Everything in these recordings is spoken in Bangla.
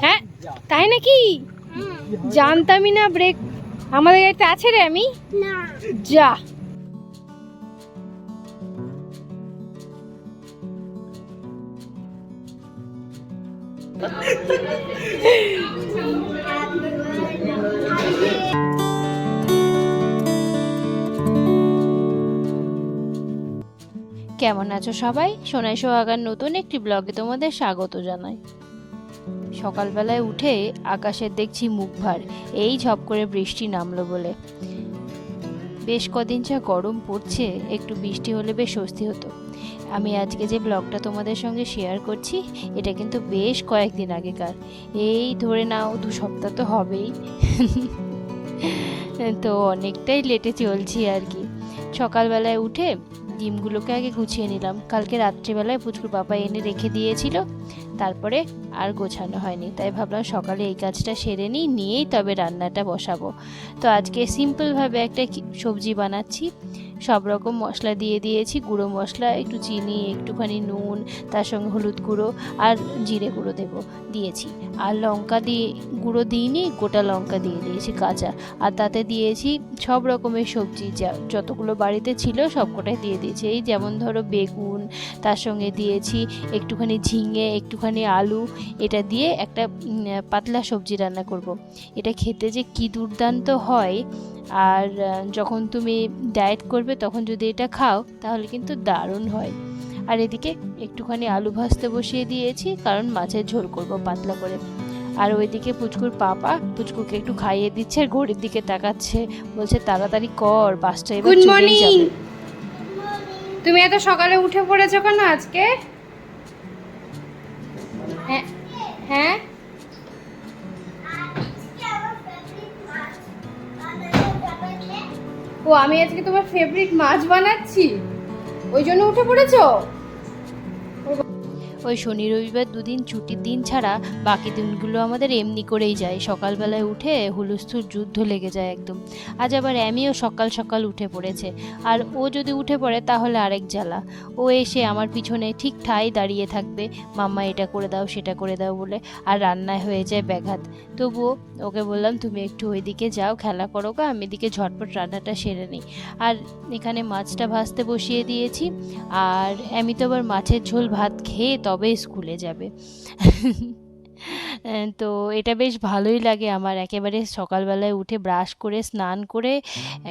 হ্যাঁ তাই নাকি? জানতামই না ব্রেক। আমাদের গাড়িতে আছে রে আমি? যা। কেমন আছো সবাই? সোনাই সোহাগার নতুন একটি ব্লগে তোমাদের স্বাগত জানাই। সকালবেলায় উঠে আকাশের দেখছি মুখ ভার। এই ঝপ করে বৃষ্টি নামলো বলে। বেশ কদিন যা গরম পড়ছে, একটু বৃষ্টি হলে বেশ স্বস্তি হতো। আমি আজকে যে ব্লগটা তোমাদের সঙ্গে শেয়ার করছি, এটা কিন্তু বেশ কয়েকদিন আগেকার। এই ধরে নাও, দু সপ্তাহ তো হবেই। তো অনেকটাই লেটে চলছি আর কি। সকালবেলায় উঠে ডিমগুলোকে আগে গুছিয়ে নিলাম। কালকে রাত্রিবেলায় পুচকুর বাবা এনে রেখে দিয়েছিল, তারপরে আর গোছানো হয়নি। তাই ভাবলাম সকালে এই কাজটা সেরে নিই, নিয়েই তবে রান্নাটা বসাবো। তো আজকে সিম্পলভাবে একটা সবজি বানাচ্ছি। সব রকম মশলা দিয়ে দিয়েছি, গুঁড়ো মশলা, একটু চিনি, একটুখানি নুন, তার সঙ্গে হলুদ গুঁড়ো আর জিরে গুঁড়ো দেবো, দিয়েছি। আর লঙ্কা দিয়ে, গুঁড়ো দিইনি, গোটা লঙ্কা দিয়ে দিয়েছি, কাঁচা। আর তাতে দিয়েছি সব রকমের সবজি, যা, যতগুলো বাড়িতে ছিল সবকটাই দিয়ে দিয়েছি। এই যেমন ধরো বেগুন, তার সঙ্গে দিয়েছি একটুখানি ঝিঙে, একটুখানি আলু, এটা দিয়ে একটা পাতলা সবজি রান্না করব। এটা খেতে যে কি দুর্দান্ত হয় আর যখন তুমি ডায়েট করবে তখন যদি এটা খাও তাহলে কিন্তু দারুণ হয়। আর এদিকে একটুখানি আলু ভাজতে বসিয়ে দিয়েছি কারণ মাছের ঝোল করব পাতলা করে। আর ওইদিকে পুচকুর পাপা পুচকুকে একটু খাইয়ে দিচ্ছে আর ঘড়ির দিকে তাকাচ্ছে। বলছে তাড়াতাড়ি কর বাসটা এবার মর্নিং যাবে। তুমি এত সকালে উঠে পড়েছো কেন আজকে? হ্যাঁ হ্যাঁ? ও আমি আজকে তোমার ফেভারিট মাছ বানাচ্ছি। ওই জন্য উঠে পড়েছো? ওই শনি রবিবার দুদিন ছুটির দিন ছাড়া বাকি দিনগুলো আমাদের এমনি করেই যায়। সকালবেলায় উঠে হুলস্থুল যুদ্ধ লেগে যায় একদম। আজ আবার অ্যামিও সকাল সকাল উঠে পড়েছে। আর ও যদি উঠে পড়ে তাহলে আরেক জ্বালা। ও এসে আমার পিছনে ঠিক ঠাই দাঁড়িয়ে থাকবে, মাম্মা এটা করে দাও, সেটা করে দাও বলে আর রান্নায় হয়ে যায় ব্যাঘাত। তবুও ওকে বললাম, তুমি একটু ওইদিকে যাও, খেলা করো গা, আমি এদিকে ঝটপট রান্নাটা সেরে নিই। আর এখানে মাছটা ভাজতে বসিয়ে দিয়েছি। আর আমি তো আবার মাছের ঝোল ভাত খেয়ে তবে স্কুলে যাবে। তো এটা বেশ ভালোই লাগে আমার। একেবারে সকালবেলায় উঠে ব্রাশ করে, স্নান করে,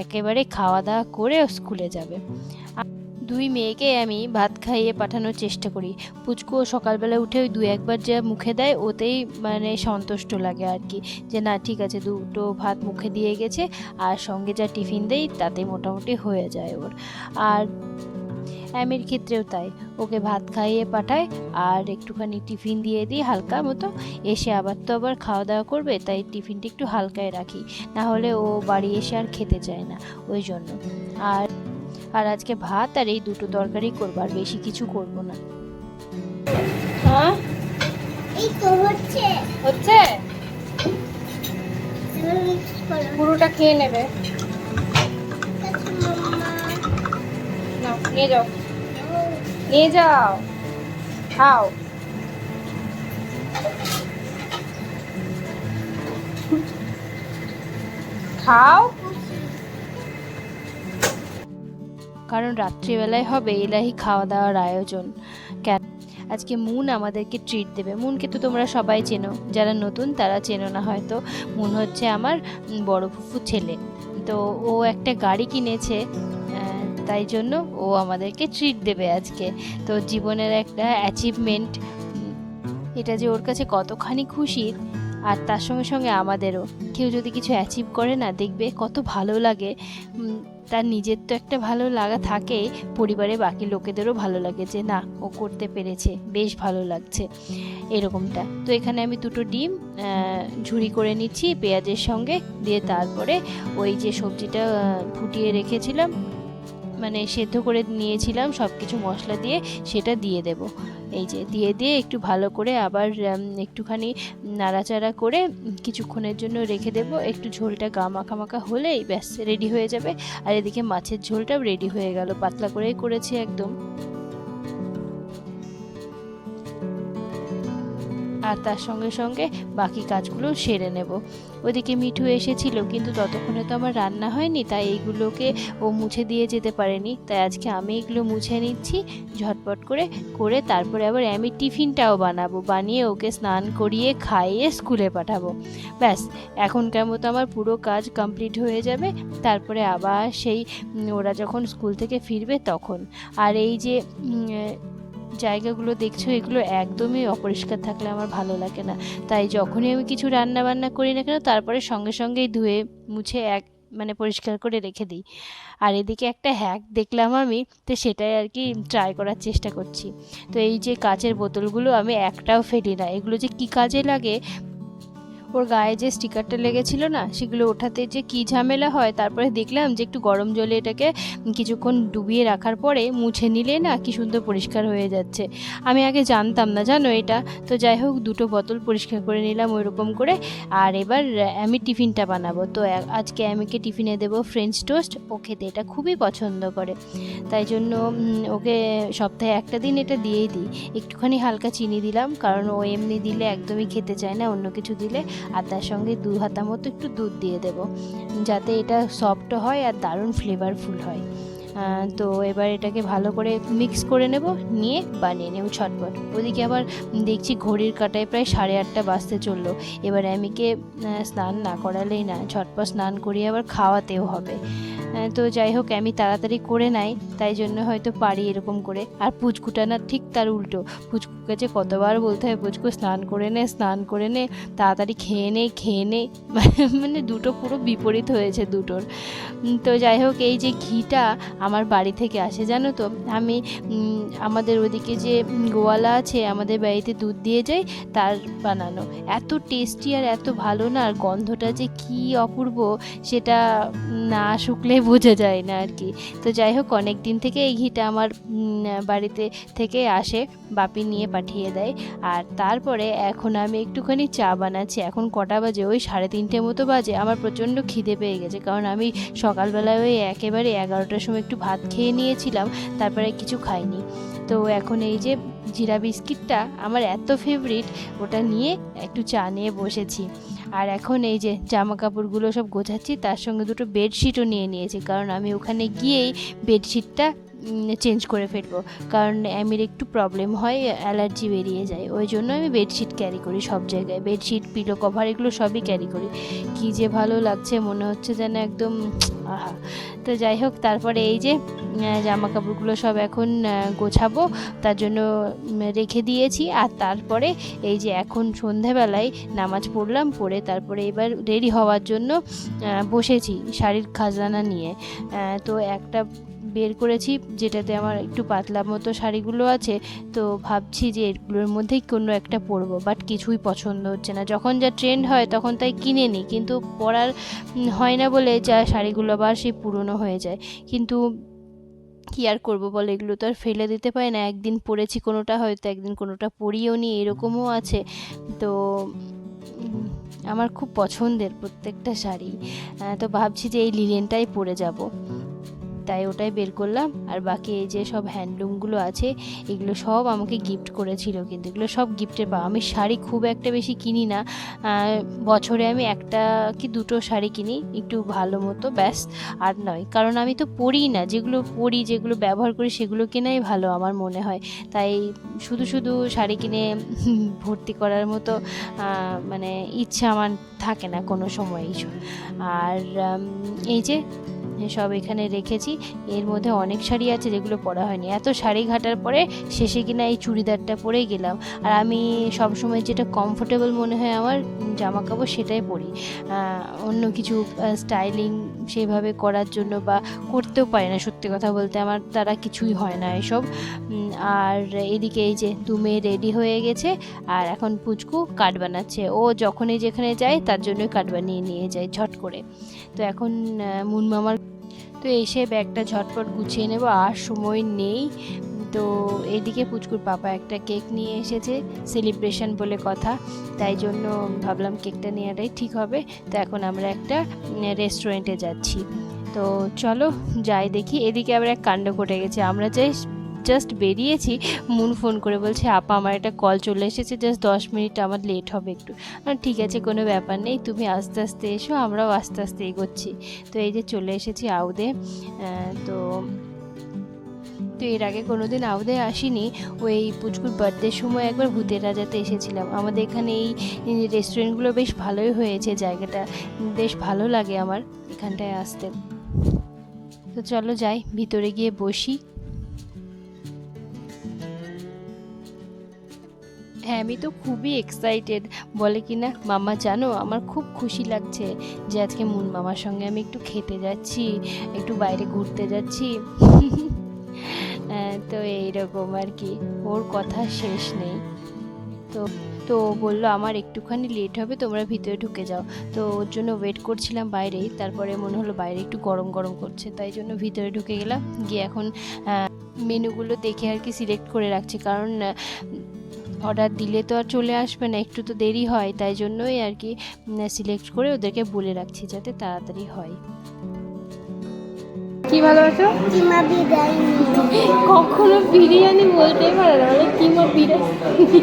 একেবারে খাওয়া দাওয়া করে স্কুলে যাবে। দুই মেয়েকে আমি ভাত খাইয়ে পাঠানোর চেষ্টা করি। পুচকুও সকালবেলা উঠে ওই দু একবার যা মুখে দেয়, ওতেই মানে সন্তুষ্ট লাগে আর কি। যে না, ঠিক আছে, দুটো ভাত মুখে দিয়ে গেছে, আর সঙ্গে যা টিফিন দেই, তাতে মোটামুটি হয়ে যায় ওর। আর অ্যামের ক্ষেত্রেও তাই। ওকে ভাত খাইয়ে পাঠায় আর একটুখানি টিফিন দিয়ে দিই হালকা মতো। এসে আবার তো আবার খাওয়া দাওয়া করবে তাই টিফিনটা একটু হালকায় রাখি। না হলে ও বাড়ি এসে আর খেতে চায় না ওই জন্য। আর আর আজকে ভাত আর এই দুটো তরকারি করব আর বেশি কিছু করব না। হ্যাঁ? এই তো হচ্ছে। হচ্ছে? পুরোটা খেয়ে নেবে। নাও নিয়ে যাও। নিয়ে যাও। খাও। খাও। কারণ রাত্রিবেলায় হবে এলাহি খাওয়া দাওয়ার আয়োজন। কেন? আজকে মুন আমাদেরকে ট্রিট দেবে। মুনকে তো তোমরা সবাই চেনো। যারা নতুন, তারা চেনো না হয়তো। মুন হচ্ছে আমার বড় ফুফুর ছেলে। তো ও একটা গাড়ি কিনেছে। তাই জন্য ও আমাদেরকে ট্রিট দেবে আজকে। তো জীবনের একটা অ্যাচিভমেন্ট এটা যে ওর কাছে কতখানি খুশির আর তার সঙ্গে সঙ্গে আমাদেরও। কেউ যদি কিছু অ্যাচিভ করে না, দেখবে কত ভালো লাগে। তার নিজের তো একটা ভালো লাগা থাকে, পরিবারে বাকি লোকেদেরও ভালো লাগে যে, না, ও করতে পেরেছে, বেশ ভালো লাগছে। এরকমটা। তো এখানে আমি দুটো ডিম ঝুড়ি করে নিচ্ছি পেঁয়াজের সঙ্গে, দিয়ে তারপরে ওই যে সবজিটা ফুটিয়ে রেখেছিলাম মানে সেদ্ধ করে নিয়েছিলাম সব কিছু মশলা দিয়ে, সেটা দিয়ে দেব। এই যে দিয়ে দিয়ে একটু ভালো করে আবার একটুখানি নাড়াচাড়া করে কিছুক্ষণের জন্য রেখে দেব। একটু ঝোলটা গা মাখা মাখা হলেই ব্যাস রেডি হয়ে যাবে। আর এদিকে মাছের ঝোলটাও রেডি হয়ে গেল, পাতলা করেই করেছি একদম। আর তার সঙ্গে সঙ্গে বাকি কাজগুলো সেরে নেব। ওদিকে মিঠু এসেছিল, কিন্তু ততক্ষণে তো আমার রান্না হয়নি, তাই এইগুলোকে ও মুছে দিয়ে যেতে পারেনি। তাই আজকে আমি এগুলো মুছে নিচ্ছি, ঝটপট করে করে তারপরে আবার আমি টিফিনটাও বানাবো, বানিয়ে ওকে স্নান করিয়ে খাইয়ে স্কুলে পাঠাবো। ব্যাস, এখনকার মতো আমার পুরো কাজ কমপ্লিট হয়ে যাবে, তারপরে আবার সেই ওরা যখন স্কুল থেকে ফিরবে তখন। আর এই যে জায়গাগুলো দেখছ, এগুলো একদমই অপরিষ্কার থাকলে আমার ভালো লাগে না। তাই যখনই আমি কিছু রান্না বান্না করি না কেন, তারপরে সঙ্গে সঙ্গেই ধুয়ে, মুছে এক মানে পরিষ্কার করে রেখে দিই। আর এদিকে একটা হ্যাক দেখলাম আমি, তো সেটাই আর কি ট্রাই করার চেষ্টা করছি। তো এই যে কাচের বোতলগুলো আমি একটাও ফেলি না, এগুলো যে কী কাজে লাগে ওর গায়ে যে স্টিকারটা লেগেছিল না, সেগুলো ওঠাতে যে কী ঝামেলা হয়, তারপরে দেখলাম যে একটু গরম জলে এটাকে কিছুক্ষণ ডুবিয়ে রাখার পরে মুছে নিলে না কি সুন্দর পরিষ্কার হয়ে যাচ্ছে। আমি আগে জানতাম না, জানো এটা? তো যাই হোক, দুটো বোতল পরিষ্কার করে নিলাম ওই রকম করে। আর এবার আমি টিফিনটা বানাবো। তো আজকে আমিকে টিফিনে দেবো? ফ্রেঞ্চ টোস্ট ও খেতে এটা খুবই পছন্দ করে। তাই জন্য ওকে সপ্তাহে একটা দিন এটা দিয়েই দিই। একটুখানি হালকা চিনি দিলাম, কারণ ও এমনি দিলে একদমই খেতে চায় না, অন্য কিছু দিলে। আর তার সঙ্গে দু হাতা মতো একটু দুধ দিয়ে দেবো। যাতে এটা সফট হয় আর দারুণ ফ্লেভারফুল হয়। তো এবার এটাকে ভালো করে মিক্স করে নেব নিয়ে বানিয়ে নেব ছটপট ওদিকে আবার দেখছি ঘড়ির কাটায় প্রায় সাড়ে আটটা বাজতে চলল। এবার আহ, স্নান না করালেই না ছটপট স্নান করিয়ে আবার খাওয়াতেও হবে। তো যাই হোক আমি তাড়াতাড়ি করে নাই তাই জন্য হয়তো পারি এরকম করে। আর পুচকুটা না ঠিক তার উল্টো। পুচকুকে যে কতবার বলতে হয় পুচকু স্নান করে নে স্নান করে নে তাড়াতাড়ি খেয়ে নে খেয়ে নে। মানে দুটো পুরো বিপরীত হয়েছে দুটোর। তো যাই হোক এই যে ঘিটা আমার বাড়ি থেকে আসে, জানো তো? আমি আমাদের ওদিকে যে গোয়ালা আছে, আমাদের বাড়িতে দুধ দিয়ে যায় তার বানানো। এত টেস্টি আর এত ভালো না, আর গন্ধটা যে কি অপূর্ব, সেটা না শুকলে বোঝা যায় না আর কি। তো যাই হোক অনেক দিন থেকে এই ঘিটা আমার বাড়িতে থেকে আসে, বাপি নিয়ে পাঠিয়ে দেয়। আর তারপরে এখন আমি একটুখানি চা বানাচ্ছি। এখন কটা বাজে? ওই সাড়ে তিনটে মতো বাজে। আমার প্রচণ্ড খিদে পেয়ে গেছে। কারণ আমি সকালবেলায় ওই একেবারে এগারোটার সময় একটু ভাত খেয়ে নিয়েছিলাম, তারপরে কিছু খাইনি। তো এখন এই যে জিরা বিস্কিটটা আমার এত ফেভারিট ওটা নিয়ে একটু চা নিয়ে বসেছি। আর এখন এই যে জামা কাপড়গুলো সব গোছাচ্ছি, তার সঙ্গে দুটো বেডশিটও নিয়ে নিয়েছি, কারণ আমি ওখানে গিয়েই বেডশিটটা চেঞ্জ করে ফেলব। কারণ অ্যামির একটু প্রবলেম হয় অ্যালার্জি বেরিয়ে যায়। ওই জন্য আমি বেডশিট ক্যারি করি সব জায়গায়। বেডশিট পিলো কভার এগুলো সবই ক্যারি করি। কী যে ভালো লাগছে, মনে হচ্ছে যেন একদম, আহা। তো যাই হোক, তারপরে এই যে জামা কাপড়গুলো সব এখন গোছাবো। তার জন্য রেখে দিয়েছি। আর তারপরে এই যে এখন সন্ধেবেলায় নামাজ পড়লাম, পড়ে তারপরে এবার রেডি হওয়ার জন্য বসেছি শাড়ির খাজানা নিয়ে। তো একটা বের করেছি, যেটাতে আমার একটু পাতলা মতো শাড়িগুলো আছে। তো ভাবছি যে এগুলোর মধ্যেই কোনো একটা পরবো বাট কিছুই পছন্দ হচ্ছে না। যখন যা ট্রেন্ড হয় তখন তাই কিনে নিই, কিন্তু পরার হয় না বলে যা শাড়িগুলো আবার সেই পুরনো হয়ে যায়। কিন্তু কি আর করব বলো, এগুলো তো আর ফেলে দিতে পারি না। একদিন পরেছি কোনোটা, হয়তো একদিন কোনোটা পরিও নি, এরকমও আছে। তো আমার খুব পছন্দের প্রত্যেকটা শাড়ি। তো ভাবছি যে এই লিলেনটাই পরে যাব। তাই ওটাই বের করলাম। আর বাকি এই যে সব হ্যান্ডলুমগুলো আছে, এগুলো সব আমাকে গিফট করেছিল কিন্তু। এগুলো সব গিফটের পাওয়া আমি শাড়ি খুব একটা বেশি কিনি না। বছরে আমি একটা কি দুটো শাড়ি কিনি, একটু ভালো মতো, ব্যাস, আর নয়। কারণ আমি তো পরি না, যেগুলো পরি, যেগুলো ব্যবহার করি, সেগুলো কেনাই ভালো আমার মনে হয়। তাই শুধু শুধু শাড়ি কিনে ভর্তি করার মতো মানে ইচ্ছা আমার থাকে না কোনো সময়ই আর এই যে সব এখানে রেখেছি, এর মধ্যে অনেক শাড়ি আছে যেগুলো পরা হয়নি। এত শাড়ি ঘাটার পরে শেষে কিনা এই চুড়িদারটা পরে গেলাম। আর আমি সবসময় যেটা কমফোর্টেবল মনে হয় আমার জামা কাপড় সেটাই পরি। অন্য কিছু স্টাইলিং সেইভাবে করার জন্য বা করতেও পারি না, সত্যি কথা বলতে আমার তারা কিছুই হয় না এসব। আর এদিকে এই যে দু মেয়ে রেডি হয়ে গেছে, আর এখন পুচকু কাঠ বানাচ্ছে। ও যখনই যেখানে যায়, তার জন্যই কাঠ বানিয়ে নিয়ে যায় ঝট করে। তো এখন মুন মামার তো এসে ব্যাগটা ঝটপট গুছিয়ে নেব, আর সময় নেই। তো এইদিকে পুচকুর পাপা একটা কেক নিয়ে এসেছে সেলিব্রেশন বলে কথা। তাই জন্য ভাবলাম কেকটা নেওয়াটাই ঠিক হবে। তো এখন আমরা একটা রেস্টুরেন্টে যাচ্ছি। তো চলো যাই দেখি, এদিকে আবার এক কাণ্ড ঘটে গেছে। আমরা যাই জাস্ট বেরিয়েছি, মুন ফোন করে বলছে, আপা, আমার একটা কল চলে এসেছে জাস্ট দশ মিনিট আমার লেট হবে একটু। ঠিক আছে, কোনো ব্যাপার নেই, তুমি আস্তে আস্তে এসো, আমরাও আস্তে আস্তে এগোচ্ছি। তো এই যে চলে এসেছি আউদে তো তো এর আগে কোনোদিন আউদে আসিনি। ওই পুচকুর বার্থডের সময় একবার ভূতের রাজাতে এসেছিলাম। আমাদের এখানে এই রেস্টুরেন্টগুলো বেশ ভালোই হয়েছে, জায়গাটা বেশ ভালো লাগে আমার এখানটায় আসতে। তো চলো যাই, ভিতরে গিয়ে বসি। হ্যাঁ আমি তো খুবই এক্সাইটেড বলে কি না মামা জানো, আমার খুব খুশি লাগছে যে আজকে মুন মামার সঙ্গে আমি একটু খেতে যাচ্ছি, একটু বাইরে ঘুরতে যাচ্ছি। তো এইরকম আর কি। ওর কথা শেষ নেই। তো তো বলল, আমার একটুখানি লেট হবে, তোমরা ভিতরে ঢুকে যাও। তো ওর জন্য ওয়েট করছিলাম বাইরেই। তারপরে মনে হলো বাইরে একটু গরম গরম করছে। তাই জন্য ভিতরে ঢুকে গেলাম। গিয়ে এখন মেনুগুলো দেখে আর কি সিলেক্ট করে রাখছি। কারণ অর্ডার দিলে তো আর চলে আসবে না, একটু তো দেরি হয়। তাই জন্যই আর কি সিলেক্ট করে ওদেরকে বলে রাখছি যাতে তাড়াতাড়ি হয়। কি ভালো আছো? কিমা বিরিয়ানি। কখনো বিরিয়ানি বলতে পারে না মানে কিমা বিরিয়ানি।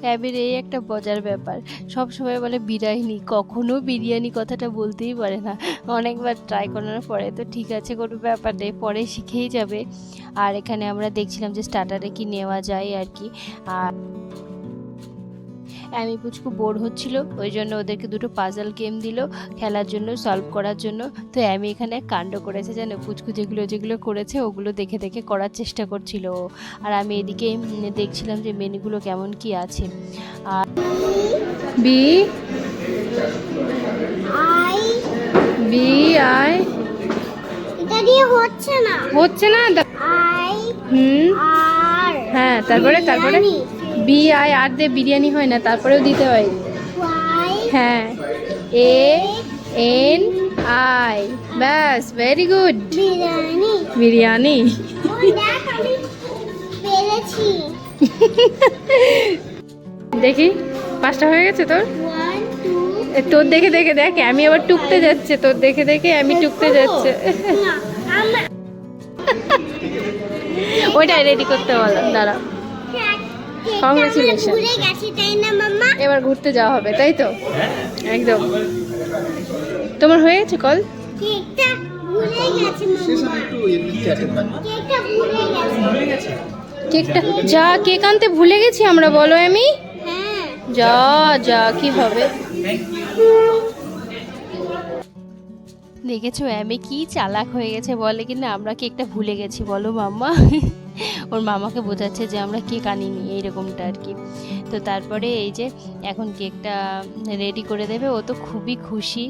ক্যাবের এই একটা মজার ব্যাপার। সব সময় বলে বিরিয়ানি কখনো বিরিয়ানি কথাটা বলতেই পারে না। অনেকবার ট্রাই করার পরে তো ঠিক আছে কোনো ব্যাপার নেই পরে শিখেই যাবে। আর এখানে আমরা দেখছিলাম যে স্টার্টারে কি নেওয়া যায় আর কি। আর আমি পুচকু বোর হচ্ছিল ওই জন্য ওদেরকে দুটো পাজল গেম দিল খেলার জন্য সলভ করার জন্য। তো আমি এখানে কাণ্ড করেছে যেন পুচকু যেগুলো যেগুলো করেছে ওগুলো দেখে দেখে করার চেষ্টা করছিল আর আমি এদিকে দেখছিলাম যে মেনুগুলো কেমন কি আছে। আর বি আই বি আই এটা দিয়ে হচ্ছে না। হচ্ছে না আই হুম। আর হ্যাঁ তারপরে তারপরে? বি আই আর দিয়ে বিরিয়ানি হয় না তারপরেও দিতে হয়। হ্যাঁ। A N I. ব্যাস ভেরি গুড বিরিয়ানি। দেখ পাঁচটা হয়ে গেছে তোর? তোর দেখে দেখে দেখ আমি আবার টুকতে যাচ্ছে তোর দেখে দেখে আমি টুকতে যাচ্ছে। ওইটাই রেডি করতে বলো দাঁড়া Congratulations. ভুলে গেছি তাই না মাম্মা? এবার ঘুরতে যাওয়া হবে তাই তো? একদম। তোমার হয়ে গেছে কল কেকটা ভুলে গেছি মাম্মা। কেকটা ভুলে গেছি। কেকটা যা কেক আনতে ভুলে গেছি আমরা বলো আমি হ্যাঁ। যা যা কি হবে? দেখেছ আমি কি চালাক হয়ে গেছে বলে কি না আমরা কেকটা ভুলে গেছি বলো মাম্মা। ওর মামাকে বোঝাচ্ছে যে আমরা কেক আনিনি এইরকমটা আর কি তো তারপরে এই যে এখন কেকটা রেডি করে দেবে ও তো খুবই খুশি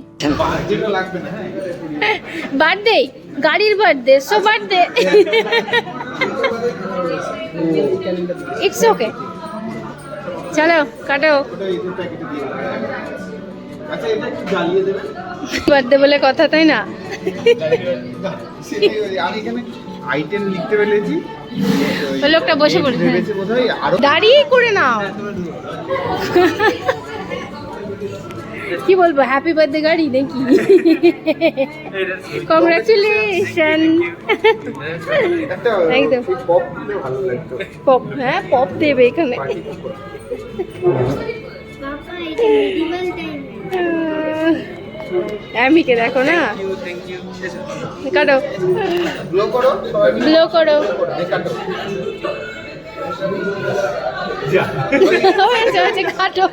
বার্থডে গাড়ির birthday so birthday it's okay চলো কাটো আচ্ছা বার্থডে বলে কথা তাই না আইটেম লিখতে ফেলেছি ওই লোকটা বসে পড়েছে। দাঁড়িয়ে করে নাও। কি বলব হ্যাপি বার্থডে গাড়ি নাকি? কংগ্রাচুলেশন একদম। পপ হ্যাঁ পপ দেবে এখানে। বাবা এটা মিডিয়াল টাইম অ্যামিকে দেখো না? কাটো। ব্লো করো হয়েছে হয়েছে কাটো।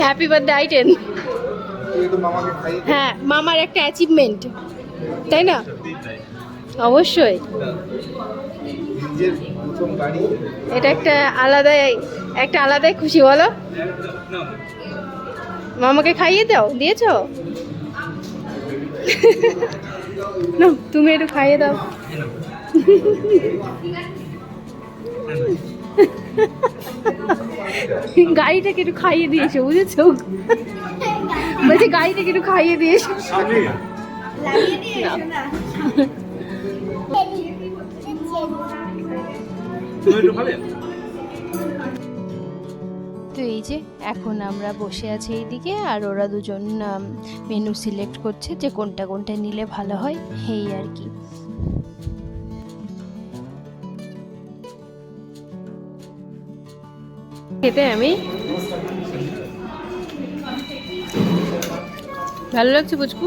হ্যাপি বার্থডে আইটেন। হ্যাঁ মামার একটা অ্যাচিভমেন্ট তাই না? অবশ্যই। এটা একটা আলাদাই একটা আলাদাই খুশি বলো। মামাকে খাইয়ে দাও দিয়েছ? না তুমি একটু খাইয়ে দাও। গাড়িটাকে একটু খাইয়ে দিয়েছ বুঝেছ? বলছি গাড়িটাকে একটু খাইয়ে দিয়েছ। না। তো তো এই যে এখন আমরা বসে আছি এইদিকে আর ওরা দুজন মেনু সিলেক্ট করছে যে কোনটা কোনটা নিলে ভালো হয় এই আর কি। খেতে আমি? ভালো লাগছে পুচকু?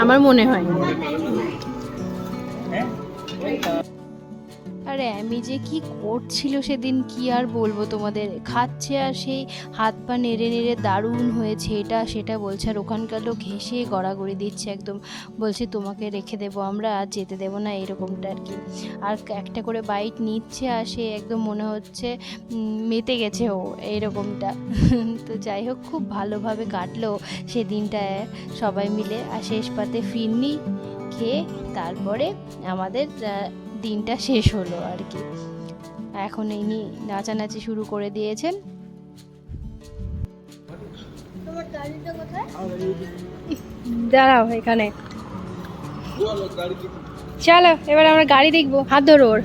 আমার মনে হয়। আরে আমি যে কি করছিল সেদিন কি আর বলব তোমাদের? খাচ্ছে আর সেই হাত পা নেড়ে নেড়ে দারুণ হয়েছে এটা, সেটা বলছে। আর ওখানকার লোক হেসে গড়াগড়ি দিচ্ছে একদম। বলছে, তোমাকে রেখে দেবো আমরা, আর যেতে দেবো না, এরকমটা আর কি। আর একটা করে বাইট নিচ্ছে আর সে একদম মনে হচ্ছে মেতে গেছে ও, এরকমটা। তো যাই হোক, খুব ভালোভাবে কাটলো সেদিনটা সবাই মিলে। আর শেষ পাতে ফিরনি, খেয়ে তারপরে আমাদের দিনটা শেষ হলো আর কি। এখন ইনি নাচানাচি শুরু করে দিয়েছেন। তোমার গাড়িটা কোথায়? দাঁড়াও এখানে। চলো এবার আমরা গাড়ি দেখব। হাত ধরো ওর।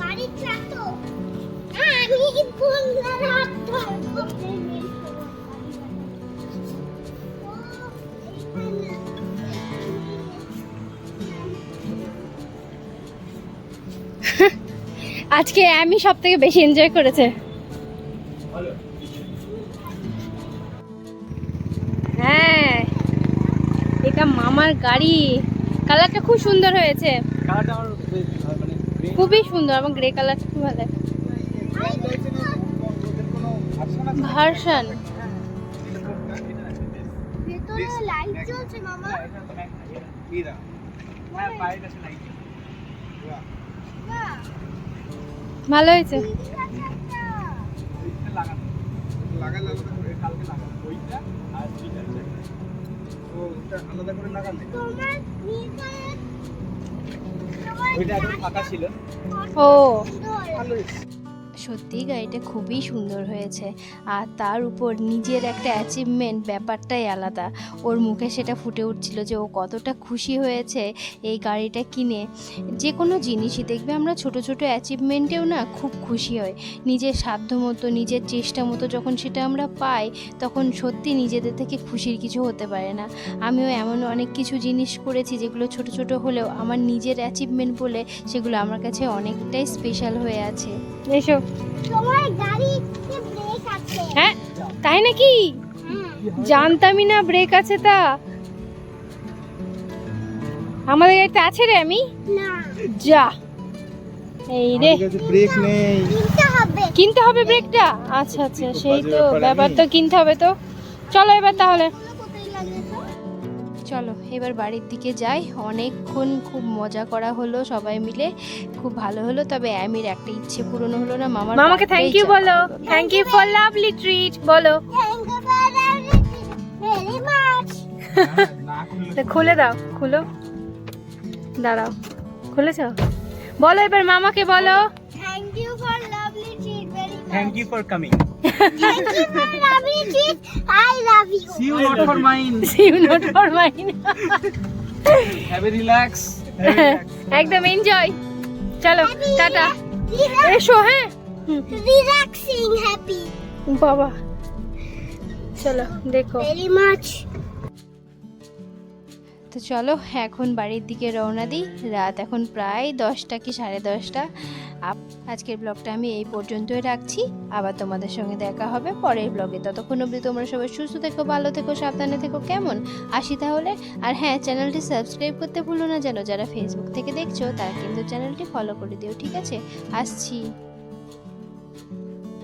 আজকে আমি সব থেকে বেশি এনজয় করেছে। হ্যাঁ এটা মামার গাড়ি। কালারটা খুব সুন্দর হয়েছে। খুবই সুন্দর আমার গ্রে কালার খুব ভালো লাগে। ভার্সন। লাইট জ্বলছে মামা। হয়েছে ঠিক আছে হয়েছে? লাগা লাগা করে কালকে লাগাবো ওইটা আর ঠিক ছিল। ও। ওটা আলাদা করে লাগালে তোমার নিচে তোমার ওইটা এখন ফাঁকা ছিল ও ভালো সত্যি গাড়িটা খুবই সুন্দর হয়েছে। আর তার উপর নিজের একটা অ্যাচিভমেন্ট ব্যাপারটাই আলাদা। ওর মুখে সেটা ফুটে উঠছিল যে ও কতটা খুশি হয়েছে এই গাড়িটা কিনে। যে কোনো জিনিসই দেখবে, আমরা ছোট ছোট অ্যাচিভমেন্টেও না খুব খুশি হই। নিজের সাধ্য মতো, নিজের চেষ্টা মতো যখন সেটা আমরা পাই, তখন সত্যি নিজেদের থেকে খুশির কিছু হতে পারে না। আমিও এমন অনেক কিছু জিনিস করেছি যেগুলো ছোট ছোট হলেও আমার নিজের অ্যাচিভমেন্ট বলে সেগুলো আমার কাছে অনেকটাই স্পেশাল হয়ে আছে। এসো। তোমার গাড়িতে ব্রেক আছে। হ্যাঁ তাই নাকি? জানতামই না ব্রেক আছে তা। আমাদের গাড়িতে আছে রে আমি? যা। এই রে। ব্রেক নেই। কিনতে হবে। ব্রেকটা আচ্ছা আচ্ছা সেই তো ব্যাপার তো কিনতে হবে তো। চলো এবার তাহলে। চলো এবার বাড়ির দিকে যাই। অনেকক্ষণ খুব মজা করা হলো সবাই মিলে। খুব ভালো হলো তবে অ্যামির একটা ইচ্ছে পূরণ হলো না। মামার মামাকে থ্যাংক ইউ বলো। Thank you for lovely treat বলো। থ্যাংক ইউ ফর খুলে দাও খুলো। দাঁড়াও খুলেছো? বলো এবার মামাকে বলো। Thank you for lovely treat very much Thank you for See you not for mine. Have a relax. একদম এনজয় চলো টাটা। এসো হ্যাঁ। রিল্যাক্সিং হ্যাপি বাবা। চলো দেখো। ভেরি মাচ তো চলো এখন বাড়ির দিকে রওনা দিই। রাত এখন প্রায় দশটা কি সাড়ে দশটা। আপ- আজকের ব্লগটা আমি এই পর্যন্তই রাখছি। আবার তোমাদের সঙ্গে দেখা হবে পরের ব্লগে। ততক্ষণ অবধি তোমরা সবাই সুস্থ থেকো, ভালো থেকো, সাবধানে থেকো, কেমন? আসি তাহলে? আর হ্যাঁ চ্যানেলটি সাবস্ক্রাইব করতে ভুলো না যেন, যারা ফেসবুক থেকে দেখছ, তারা কিন্তু চ্যানেলটি ফলো করে দিও, ঠিক আছে? আসছি।